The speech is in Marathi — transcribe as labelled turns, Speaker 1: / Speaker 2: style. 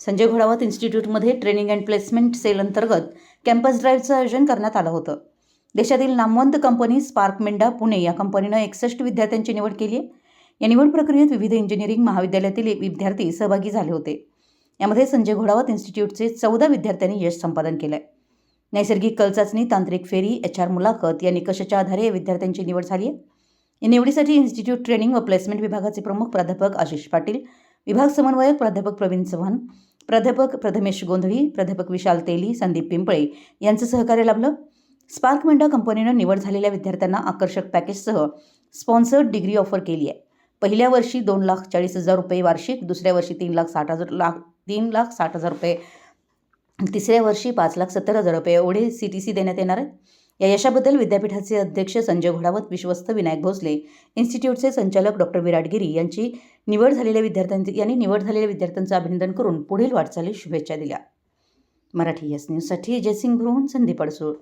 Speaker 1: संजय घोडावत इन्स्टिट्यूटमध्ये ट्रेनिंग अँड प्लेसमेंट सेल अंतर्गत कॅम्पस ड्राईव्हचं आयोजन करण्यात आलं होतं. देशातील नामवंत कंपनी स्पार्क मेंडा पुणे या कंपनीनं एकसष्ट विद्यार्थ्यांची निवड केली आहे. या निवड प्रक्रियेत विविध इंजिनिअरिंग महाविद्यालयातील विद्यार्थी सहभागी झाले होते. यामध्ये संजय घोडावत इन्स्टिट्यूटचे चौदा विद्यार्थ्यांनी यश संपादन केलं आहे नैसर्गिक कल चाचणी तांत्रिक फेरी एच आर मुलाखत या निकषाच्या आधारे या विद्यार्थ्यांची निवड झाली आहे. या निवडीसाठी इन्स्टिट्यूट ट्रेनिंग व प्लेसमेंट विभागाचे प्रमुख प्राध्यापक आशिष पाटील विभाग समन्वयक प्राध्यापक प्रवीण चव्हाण प्राध्यापक प्रथमेश गोंधळी प्राध्यापक विशाल तेली संदीप पिंपळे यांचं सहकार्य लाभलं. स्पार्क मंडा कंपनीनं निवड झालेल्या विद्यार्थ्यांना आकर्षक पॅकेजसह स्पॉन्सर्ड डिग्री ऑफर केली आहे. पहिल्या वर्षी दोन लाख चाळीस हजार रुपये वार्षिक दुसऱ्या वर्षी तीन लाख साठ हजार लाख तीन लाख साठ हजार रुपये तिसऱ्या वर्षी पाच लाख सत्तर हजार रुपये एवढे सी टी सी देण्यात येणार आहे या यशाबद्दल विद्यापीठाचे अध्यक्ष संजय घोडावत विश्वस्त विनायक भोसले इन्स्टिट्यूटचे संचालक डॉक्टर विराट गिरी यांची निवड झालेल्या विद्यार्थ्यांचे यांनी निवड झालेल्या विद्यार्थ्यांचं अभिनंदन करून पुढील वाटचालीस शुभेच्छा दिल्या. मराठी यस न्यूजसाठी जयसिंग भ्रुवन संदीप अडसूळ.